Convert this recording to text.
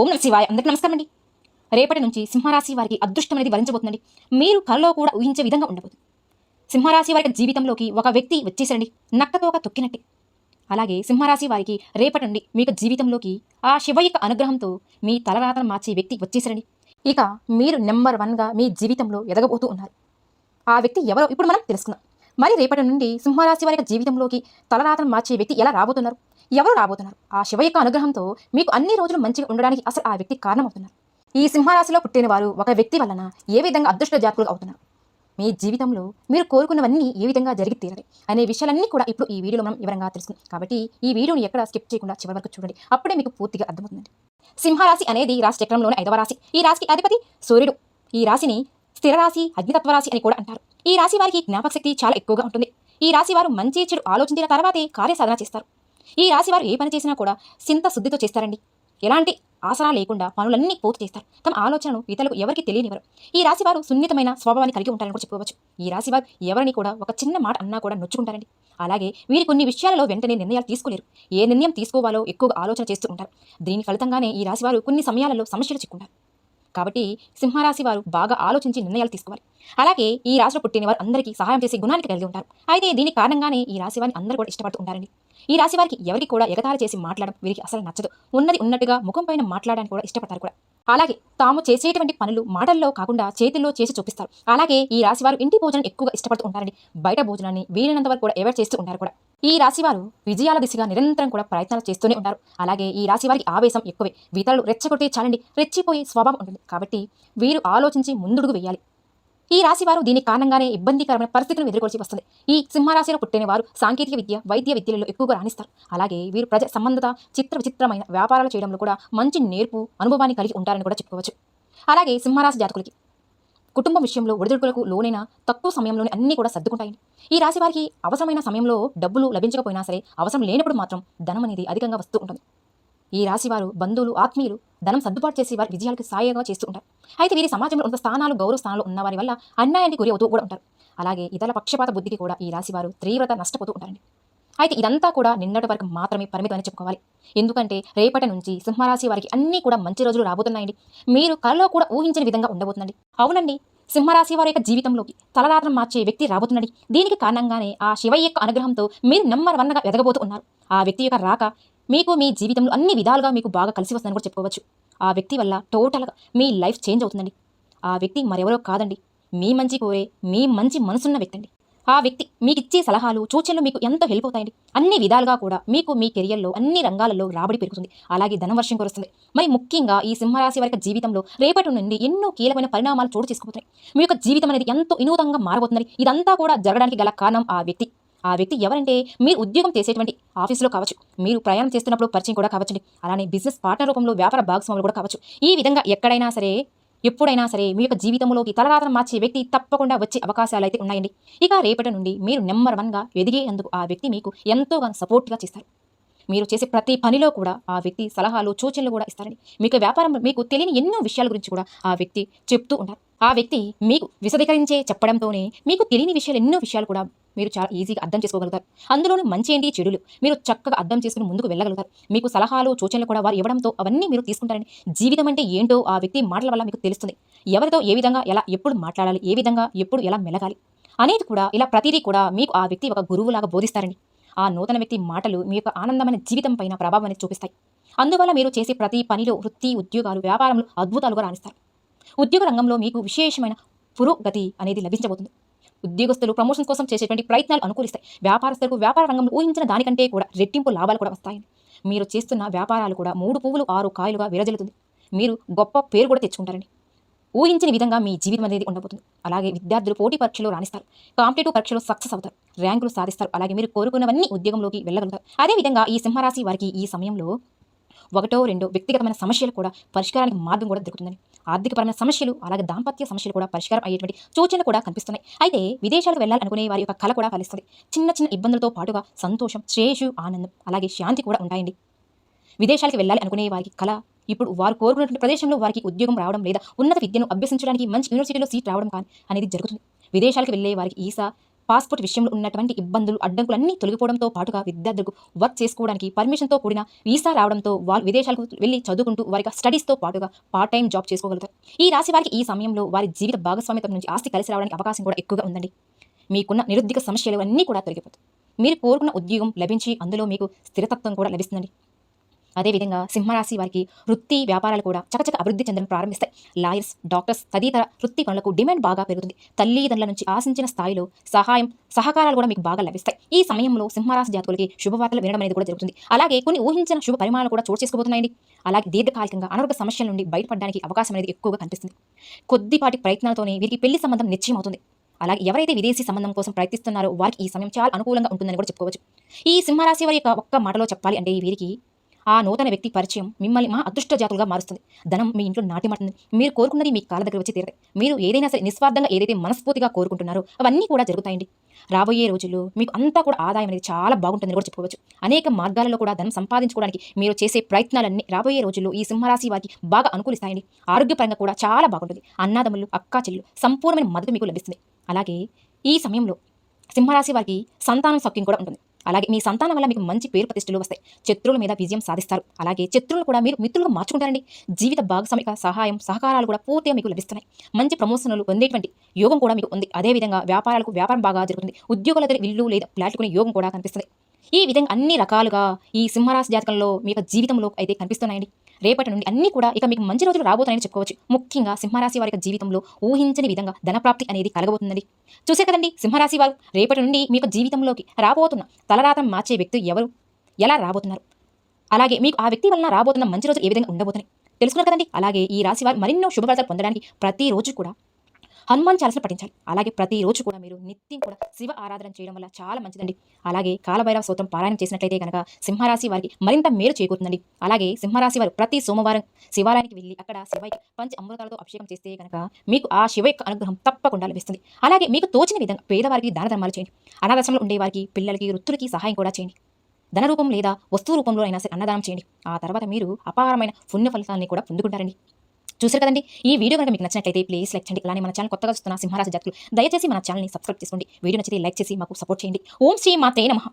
ఓం నమ శివాయ. అందరికీ నమస్కారం అండి రేపటి నుంచి సింహరాశి వారికి అదృష్టం అనేది వరించబోతుందండి. మీరు కలలో కూడా ఊహించే విధంగా ఉండబోతుంది. సింహరాశి వారికి జీవితంలోకి ఒక వ్యక్తి వచ్చేసండి నక్కతో ఒక తొక్కినట్టే. అలాగే సింహరాశి వారికి రేపటి నుండి మీకు జీవితంలోకి ఆ శివ యొక్క అనుగ్రహంతో మీ తలరాతను మార్చే వ్యక్తి వచ్చేసరండి ఇక మీరు నెంబర్ వన్గా మీ జీవితంలో ఎదగబోతూ ఉన్నారు. ఆ వ్యక్తి ఎవరో ఇప్పుడు మనం తెలుసుకుందాం. మరి రేపటి నుండి సింహరాశి వారి జీవితంలోకి తలరాతను మార్చే వ్యక్తి ఎలా రాబోతున్నారు? ఎవరు రాబోతున్నారు? ఆ శివ యొక్క అనుగ్రహంతో మీకు అన్ని రోజులు మంచిగా ఉండడానికి అసలు ఆ వ్యక్తి కారణమవుతున్నారు. ఈ సింహరాశిలో పుట్టిన వారు ఒక వ్యక్తి వలన ఏ విధంగా అదృష్ట జాతకులు అవుతున్నారు? మీ జీవితంలో మీరు కోరుకున్నవన్నీ ఏ విధంగా జరిగి తీరాలి అనే విషయాలన్నీ కూడా ఇప్పుడు ఈ వీడియోలో మనం వివరంగా తెలుసుకుందాం. కాబట్టి ఈ వీడియోని ఎక్కడ స్కిప్ చేయకుండా చివరి వరకు చూడండి. అప్పుడే మీకు పూర్తిగా అర్థమవుతుంది. సింహరాశి అనేది రాశి చక్రంలోని ఐదవ రాశి. ఈ రాశికి అధిపతి సూర్యుడు. ఈ రాశిని స్థిర రాశి అగ్నితత్వ రాశి అని కూడా అంటారు. ఈ రాశి వారికి జ్ఞాపక శక్తి చాలా ఎక్కువగా ఉంటుంది. ఈ రాశి వారు మంచి చెడు ఆలోచించిన తర్వాతే కార్యసాధన చేస్తారు. ఈ రాశి వారు ఏ పని చేసినా కూడా సింత శుద్ధితో చేస్తారండి. ఎలాంటి ఆసరా లేకుండా పనులన్నీ పూర్తి చేస్తారు. తమ ఆలోచనను ఇతరులకు ఎవరికి తెలియనివ్వరు. ఈ రాశి వారు సున్నితమైన స్వభావాన్ని కలిగి ఉంటారని కూడా చెప్పుకోవచ్చు. ఈ రాశివారు ఎవరిని కూడా ఒక చిన్న మాట అన్నా కూడా నొచ్చుకుంటారండి. అలాగే వీరి కొన్ని విషయాలలో వెంటనే నిర్ణయాలు తీసుకోలేరు. ఏ నిర్ణయం తీసుకోవాలో ఎక్కువగా ఆలోచన చేస్తూ ఉంటారు. దీని ఫలితంగానే ఈ రాశి వారు కొన్ని సమయాలలో సమస్యలు చిక్కుంటారు. కాబట్టి సింహరాశి వారు బాగా ఆలోచించి నిర్ణయాలు తీసుకోవాలి. అలాగే ఈ రాశిలో పుట్టిన వారు అందరికీ సహాయం చేసే గుణానికి కలిగి ఉంటారు. అయితే దీని కారణంగానే ఈ రాశి వారిని అందరూ కూడా ఇష్టపడుతూ ఉంటారండి. ఈ రాశి వారికి ఎవరికి కూడా ఎగతాళి చేసి మాట్లాడడం వీరికి అసలు నచ్చదు. ఉన్నది ఉన్నట్టుగా ముఖం పైన మాట్లాడడానికి కూడా ఇష్టపడతారు కూడా. అలాగే తాము చేసేటువంటి పనులు మాటల్లో కాకుండా చేతుల్లో చేసి చూపిస్తారు. అలాగే ఈ రాశి వారు ఇంటి భోజనం ఎక్కువగా ఇష్టపడుతూ ఉంటారండి. బయట భోజనాన్ని వీలైనంత వరకు కూడా ఎవరు చేస్తూ ఉంటారు కూడా. ఈ రాశి వారు విజయాల దిశగా నిరంతరం కూడా ప్రయత్నాలు చేస్తూనే ఉంటారు అలాగే ఈ రాశి వారికి ఆవేశం ఎక్కువే. ఇతరులు రెచ్చగొట్టే చాలండి. రెచ్చిపోయే స్వభావం ఉంటుంది. కాబట్టి వీరు ఆలోచించి ముందుడుగు వేయాలి. ఈ రాశి వారు దీని కారణంగానే ఇబ్బందికరమైన పరిస్థితులను ఎదుర్కొల్సి వస్తుంది. ఈ సింహరాశిలో పుట్టిన వారు సాంకేతిక విద్య వైద్య విద్యలలో ఎక్కువగా రాణిస్తారు. అలాగే వీరు ప్రజ సంబంధత చిత్ర విచిత్రమైన వ్యాపారాలు చేయడంలో కూడా మంచి నేర్పు అనుభవాన్ని కలిగి ఉంటారని కూడా చెప్పుకోవచ్చు. అలాగే సింహరాశి జాతకులకి కుటుంబం విషయంలో ఒడిదుడుకులకు లోనైన తక్కువ సమయంలోనే అన్నీ కూడా సర్దుకుంటాయి ఈ రాశి వారికి అవసరమైన సమయంలో డబ్బులు లభించకపోయినా సరే అవసరం లేనప్పుడు మాత్రం ధనం అనేది అధికంగా వస్తూ ఉంటుంది. ఈ రాశి వారు బంధువులు ఆత్మీయులు ధనం సర్దుబాటు చేసి వారి విజయాలకు సాయంగా చేస్తూ ఉంటారు. అయితే వీరి సమాజంలో ఉన్న స్థానాలు గౌరవ స్థానాలు ఉన్న వారి వల్ల అన్యాయానికి గురి అవుతూ కూడా ఉంటారు. అలాగే ఇతర పక్షపాత బుద్ధికి కూడా ఈ రాశి వారు తీవ్రత నష్టపోతూ ఉంటారండి. అయితే ఇదంతా కూడా నిన్నటి వరకు మాత్రమే పరిమితం అని చెప్పుకోవాలి. ఎందుకంటే రేపటి నుంచి సింహరాశి వారికి అన్నీ కూడా మంచి రోజులు రాబోతున్నాయండి. మీరు కలలో కూడా ఊహించని విధంగా ఉండబోతుందండి. అవునండి సింహరాశి వారి యొక్క జీవితంలోకి తలరాత్రం మార్చే వ్యక్తి రాబోతున్నాడు. దీనికి కారణంగానే ఆ శివయ్య యొక్క అనుగ్రహంతో మీరు నెంబర్ వన్గా ఎదగబోతూ ఉన్నారు. ఆ వ్యక్తి యొక్క రాక మీకు మీ జీవితంలో అన్ని విధాలుగా మీకు బాగా కలిసి వస్తుందని కూడా చెప్పుకోవచ్చు. ఆ వ్యక్తి వల్ల టోటల్గా మీ లైఫ్ చేంజ్ అవుతుందండి. ఆ వ్యక్తి మరెవరో కాదండి. మీ మంచి కోరే మీ మంచి మనసున్న వ్యక్తి అండి. ఆ వ్యక్తి మీకు ఇచ్చే సలహాలు సూచనలు మీకు ఎంతో హెల్ప్ అవుతాయండి. అన్ని విధాలుగా కూడా మీకు మీ కెరియర్లో అన్ని రంగాలలో రాబడి పెరుగుతుంది. అలాగే ధనవర్షం కురుస్తుంది. మరి ముఖ్యంగా ఈ సింహరాశి వారి జీవితంలో రేపటి నుండి ఎన్నో కీలకమైన పరిణామాలు చోటు చేసుకుపోతున్నాయి. మీ యొక్క జీవితం అనేది ఎంతో వినూతంగా మారబోతుందని ఇదంతా కూడా జరగడానికి గల కారణం ఆ వ్యక్తి. ఆ వ్యక్తి ఎవరంటే మీరు ఉద్యోగం చేసేటువంటి ఆఫీసులో కావచ్చు. మీరు ప్రయాణం చేస్తున్నప్పుడు పరిచయం కూడా కావచ్చండి. అలానే బిజినెస్ పార్ట్నర్ రూపంలో వ్యాపార భాగస్వాములు కూడా కావచ్చు. ఈ విధంగా ఎక్కడైనా సరే ఎప్పుడైనా సరే మీ యొక్క జీవితంలోకి తలరాతను మార్చే వ్యక్తి తప్పకుండా వచ్చే అవకాశాలు అయితే ఉన్నాయండి. ఇక రేపటి నుండి మీరు నెంబర్ వన్గా ఎదిగేందుకు ఆ వ్యక్తి మీకు ఎంతోగానో సపోర్ట్గా చేస్తారు. మీరు చేసే ప్రతి పనిలో కూడా ఆ వ్యక్తి సలహాలు సూచనలు కూడా ఇస్తారండి. మీకు వ్యాపారం మీకు తెలియని ఎన్నో విషయాల గురించి కూడా ఆ వ్యక్తి చెప్తూ ఉంటారు. ఆ వ్యక్తి మీకు విశదీకరించే చెప్పడంతోనే మీకు తెలియని విషయాలు ఎన్నో విషయాలు కూడా మీరు చాలా ఈజీగా అర్థం చేసుకోగలుగుతారు. అందులోనూ మంచి ఏంటి? చెడులు. మీరు చక్కగా అర్థం చేసుకుని ముందుకు వెళ్ళగలుగుతారు. మీకు సలహాలు సూచనలు కూడా వారు ఇవ్వడంతో అవన్నీ మీరు తీసుకుంటారండి జీవితం అంటే ఏంటో ఆ వ్యక్తి మాటల వల్ల మీకు తెలుస్తుంది. ఎవరితో ఏ విధంగా ఎలా ఎప్పుడు మాట్లాడాలి ఏ విధంగా ఎప్పుడు ఎలా మెలగాలి అనేది కూడా ఇలా ప్రతిదీ కూడా మీకు ఆ వ్యక్తి ఒక గురువులాగా బోధిస్తారండి ఆ నూతన వ్యక్తి మాటలు మీ యొక్క ఆనందమైన జీవితం పైన ప్రభావం అనేది చూపిస్తాయి. అందువల్ల మీరు చేసే ప్రతి పనిలో వృత్తి ఉద్యోగాలు వ్యాపారంలో అద్భుతాలుగా రాణిస్తారు. ఉద్యోగ రంగంలో మీకు విశేషమైన పురోగతి అనేది లభించబోతుంది. ఉద్యోగస్తులు ప్రమోషన్స్ కోసం చేసేటువంటి ప్రయత్నాలు అనుకూలిస్తాయి. వ్యాపారస్తులకు వ్యాపార రంగంలో ఊహించిన దానికంటే కూడా రెట్టింపు లాభాలు కూడా వస్తాయి. మీరు చేస్తున్న వ్యాపారాలు కూడా మూడు పువ్వులు ఆరు కాయలుగా విరజలుతుంది మీరు గొప్ప పేరు కూడా తెచ్చుకుంటారండి. ఊహించిన విధంగా మీ జీవితం అనేది ఉండబోతుంది. అలాగే విద్యార్థులు పోటీ పరీక్షలు రాణిస్తారు. కాంపిటేటివ్ పరీక్షలు సక్సెస్ అవుతారు. ర్యాంకులు సాధిస్తారు. అలాగే మీరు కోరుకున్నవన్నీ ఉద్యోగంలోకి వెళ్ళగలుగుతారు. అదేవిధంగా ఈ సింహరాశి వారికి ఈ సమయంలో ఒకటో రెండో వ్యక్తిగతమైన సమస్యలు కూడా పరిష్కారానికి మార్గం కూడా దొరుకుతుందని. ఆర్థికపరమైన సమస్యలు అలాగే దాంపత్య సమస్యలు కూడా పరిష్కారం అయ్యేటువంటి సూచనలు కూడా కనిపిస్తున్నాయి. అయితే విదేశాలకు వెళ్ళాలనుకునే వారి యొక్క కళ కూడా ఫలిస్తుంది. చిన్న చిన్న ఇబ్బందులతో పాటుగా సంతోషం శ్రేయసు ఆనందం అలాగే శాంతి కూడా ఉంటాయండి. విదేశాలకు వెళ్ళాలి అనుకునే వారికి కళ ఇప్పుడు వారు కోరుకున్నటువంటి ప్రదేశంలో వారికి ఉద్యోగం రావడం లేదా ఉన్నత విద్యను అభ్యసించడానికి మంచి యూనివర్సిటీలో సీట్ రావడం కానీ అనేది జరుగుతుంది. విదేశాలకు వెళ్ళే వారికి ఈసా పాస్పోర్ట్ విషయంలో ఉన్నటువంటి ఇబ్బందులు అడ్డంకులన్నీ తొలగిపోవడంతో పాటుగా విద్యార్థులకు వర్క్ చేసుకోవడానికి పర్మిషన్తో కూడిన వీసా రావడంతో వాళ్ళు విదేశాలకు వెళ్ళి చదువుకుంటూ వారికి స్టడీస్తో పాటుగా పార్ట్ టైం జాబ్ చేసుకోగలుగుతారు. ఈ రాశి వారికి ఈ సమయంలో వారి జీవిత భాగస్వామ్యత నుంచి ఆస్తి కలిసి రావడానికి అవకాశం కూడా ఎక్కువగా ఉందండి. మీకున్న నిరుద్యోగ సమస్యలు అన్నీ కూడా తొలగిపోతాయి. మీరు కోరుకున్న ఉద్యోగం లభించి అందులో మీకు స్థిరతత్వం కూడా లభిస్తుందండి. అదేవిధంగా సింహరాశి వారికి వృత్తి వ్యాపారాలు కూడా చకచక అభివృద్ధి చెందడం ప్రారంభిస్తాయి. లాయర్స్ డాక్టర్స్ తదితర వృత్తి పనులకు డిమాండ్ బాగా పెరుగుతుంది. తల్లిదండ్రుల నుంచి ఆశించిన స్థాయిలో సహాయం సహకారాలు కూడా మీకు బాగా లభిస్తాయి. ఈ సమయంలో సింహరాశి జాతకులకి శుభవార్తలు వినడం అనేది కూడా జరుగుతుంది. అలాగే కొన్ని ఊహించిన శుభ పరిమాణాలు కూడా చోటు చేసుకోబోతున్నాయండి. అలాగే దీర్ఘకాలికంగా అనారోగ్య సమస్యల నుండి బయటపడడానికి అవకాశం అనేది ఎక్కువగా కనిపిస్తుంది. కొద్దిపాటి ప్రయత్నాలతోనే వీరికి పెళ్ళి సంబంధం నిశ్చయం అవుతుంది అలాగే ఎవరైతే విదేశీ సంబంధం కోసం ప్రయత్నిస్తున్నారో వారికి ఈ సమయం చాలా అనుకూలంగా ఉంటుందని కూడా చెప్పుకోవచ్చు. ఈ సింహరాశి వారి యొక్క ఒక్క మాటలో చెప్పాలి అంటే వీరికి ఆ నూతన వ్యక్తి పరిచయం మిమ్మల్ని మా అదృష్ట జాతులుగా మారుస్తుంది. ధనం మీ ఇంట్లో నాటిమడుతుంది మీరు కోరుకున్నది మీ కాళ్ళ దగ్గర వచ్చి తీరతాయి మీరు ఏదైనా సరే నిస్వార్థంగా ఏదైతే మనస్ఫూర్తిగా కోరుకుంటున్నారో అవన్నీ కూడా జరుగుతాయండి. రాబోయే రోజుల్లో మీకు అంతా కూడా ఆదాయం అనేది చాలా బాగుంటుందని కూడా చెప్పుకోవచ్చు. అనేక మార్గాలలో కూడా ధనం సంపాదించుకోవడానికి మీరు చేసే ప్రయత్నాలన్నీ రాబోయే రోజుల్లో ఈ సింహరాశి వారికి బాగా అనుకూలిస్తాయండి. ఆరోగ్యపరంగా కూడా చాలా బాగుంటుంది. అన్నాదమ్ములు అక్కా చెల్లు సంపూర్ణమైన మద్దతు మీకు లభిస్తుంది. అలాగే ఈ సమయంలో సింహరాశి వారికి సంతానం సౌఖ్యం కూడా ఉంటుంది. అలాగే మీ సంతానం వల్ల మీకు మంచి పేరు ప్రతిష్టలు వస్తాయి. శత్రువుల మీద విజయం సాధిస్తారు. అలాగే శత్రువులు కూడా మీరు మిత్రులుగా మార్చుకుంటారండి. జీవిత భాగస్వామిక సహాయం సహకారాలు కూడా పూర్తిగా మీకు లభిస్తున్నాయి. మంచి ప్రమోషన్లు పొందేటువంటి యోగం కూడా మీకు ఉంది. అదేవిధంగా వ్యాపారాలకు వ్యాపారం బాగా జరుగుతుంది. ఉద్యోగుల దగ్గర ఇల్లు లేదా ఫ్లాట్ కొనే యోగం కూడా కనిపిస్తుంది. ఈ విధంగా అన్ని రకాలుగా ఈ సింహరాశి జాతకంలో మీ యొక్క జీవితంలో అయితే కనిపిస్తున్నాయండి. రేపటి నుండి అన్నీ కూడా ఇక మీకు మంచి రోజులు రాబోతాయని చెప్పుకోవచ్చు. ముఖ్యంగా సింహరాశి వారి జీవితంలో ఊహించని విధంగా ధనప్రాప్తి అనేది కలగబోతుందండి. చూసే కదండి సింహరాశి వారు రేపటి నుండి మీ జీవితంలోకి రాబోతున్న తలరాతం మార్చే వ్యక్తి ఎవరు? ఎలా రాబోతున్నారు? అలాగే మీకు ఆ వ్యక్తి వలన రాబోతున్న మంచి రోజు ఏ విధంగా ఉండబోతున్నాయి? తెలుసుకున్నారు కదండి? అలాగే ఈ రాశి వారు మరెన్నో శుభవార్తలు పొందడానికి ప్రతిరోజు కూడా హనుమాన్ చాలీసా పఠించాలి. అలాగే ప్రతిరోజు కూడా మీరు నిత్యం కూడా శివ ఆరాధన చేయడం వల్ల చాలా మంచిదండి. అలాగే కాలభైరవ సూత్రం పారాయణం చేసినట్లయితే కనుక సింహరాశి వారికి మరింత మేలు చేకూరుతుందండి. అలాగే సింహరాశి వారు ప్రతి సోమవారం శివాలయానికి వెళ్ళి అక్కడ శివకి పంచ అమృతాలతో అభిషేకం చేస్తే కనుక మీకు ఆ శివ యొక్క అనుగ్రహం తప్పకుండా లభిస్తుంది. అలాగే మీకు తోచిన విధంగా పేదవారికి దాన ధర్మాలు చేయండి. అనాథాశ్రమంలో ఉండే వారికి పిల్లలకి వృత్తులకి సహాయం కూడా చేయండి. ధన రూపం లేదా వస్తువు రూపంలో అయినా సరే అన్నదానం చేయండి. ఆ తర్వాత మీరు అపారమైన పుణ్య ఫలితాన్ని కూడా పొందుకుంటారండి. చూసారు కదండి? ఈ వీడియో కనుక మీకు నచ్చినట్లయితే ప్లీజ్ లైక్ చేయండి. అలానే మన ఛానల్ కొత్తగా చూస్తున్న సింహరాశి జాతులు దయచేసి మన ఛానల్ని సబ్స్క్రైబ్ చేసుకోండి. వీడియో నచ్చితే లైక్ చేసి మాకు సపోర్ట్ చేయండి. ఓం శ్రీ మాతే నమః.